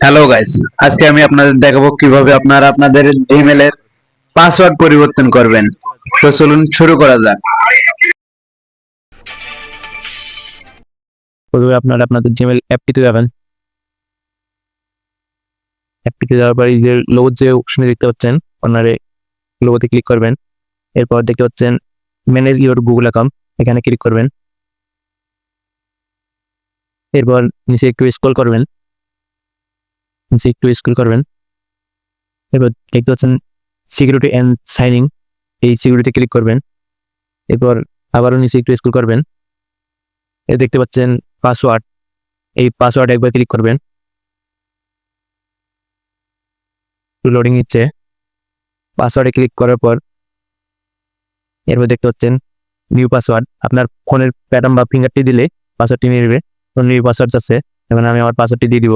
Hello guys আজকে আমি আপনাদের দেখাবো কীভাবে আপনারা আপনাদের জিমেল এর পাসওয়ার্ড পরিবর্তন করবেন। তো চলুন শুরু করা যাক। প্রথমে আপনারা আপনাদের জিমেল অ্যাপটিতে যাবেন। অ্যাপটিতে যাওয়ার পরে যে লোগো যে অপশনে দেখতে পাচ্ছেন, আপনারা লোগোতে ক্লিক করবেন। এরপর দেখতে পাচ্ছেন ম্যানেজ ইওর গুগল অ্যাকাউন্ট এখানে ক্লিক করবেন। এরপর নিচে একটু স্ক্রল করবেন। নিচে একটু স্ক্রল করবেন। এরপর দেখতে পাচ্ছেন সিকিউরিটি অ্যান্ড সাইনিং এই সিকিউরিটি ক্লিক করবেন। এরপর আবারও নিচে একটু স্ক্রল করবেন। এ দেখতে পাচ্ছেন পাসওয়ার্ড এই পাসওয়ার্ড একবার ক্লিক করবেন। লোডিং নিচ্ছে। পাসওয়ার্ডে ক্লিক করার পর এরপর দেখতে পাচ্ছেন নিউ পাসওয়ার্ড আপনার ফোনের প্যাটার্ন বা ফিঙ্গারটি দিলে পাসওয়ার্ডটি নিয়ে নেবে। নিউ পাসওয়ার্ড আছে, এখানে আমি আমার পাসওয়ার্ডটি দিয়ে দিব।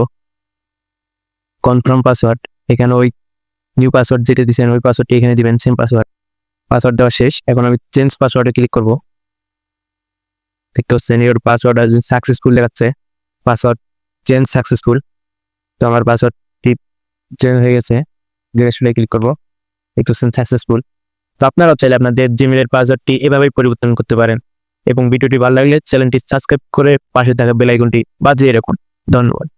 কনফার্ম পাসওয়ার্ড এখানে ওই নিউ পাসওয়ার্ড যেটা দিচ্ছেন ওই পাসওয়ার্ডটি এখানে দিবেন সেম পাসওয়ার্ড পাসওয়ার্ড দেওয়া শেষ। এখন আমি চেঞ্জ পাসওয়ার্ডে ক্লিক করব। দেখতে পাচ্ছেন, এর পাসওয়ার্ড সাকসেসফুল দেখাচ্ছে। পাসওয়ার্ড চেঞ্জ সাকসেসফুল তো আমার পাসওয়ার্ডটি চেঞ্জ হয়ে গেছে। গ্রেসুলে ক্লিক করব। দেখতে পাচ্ছেন সাকসেসফুল তো আপনারাও চাইলে আপনাদের জিমেলের পাসওয়ার্ডটি এভাবেই পরিবর্তন করতে পারেন। এবং ভিডিওটি ভালো লাগলে চ্যানেলটি সাবস্ক্রাইব করে পাশে থাকা বেল আইকনটি বাজিয়ে রাখুন। ধন্যবাদ।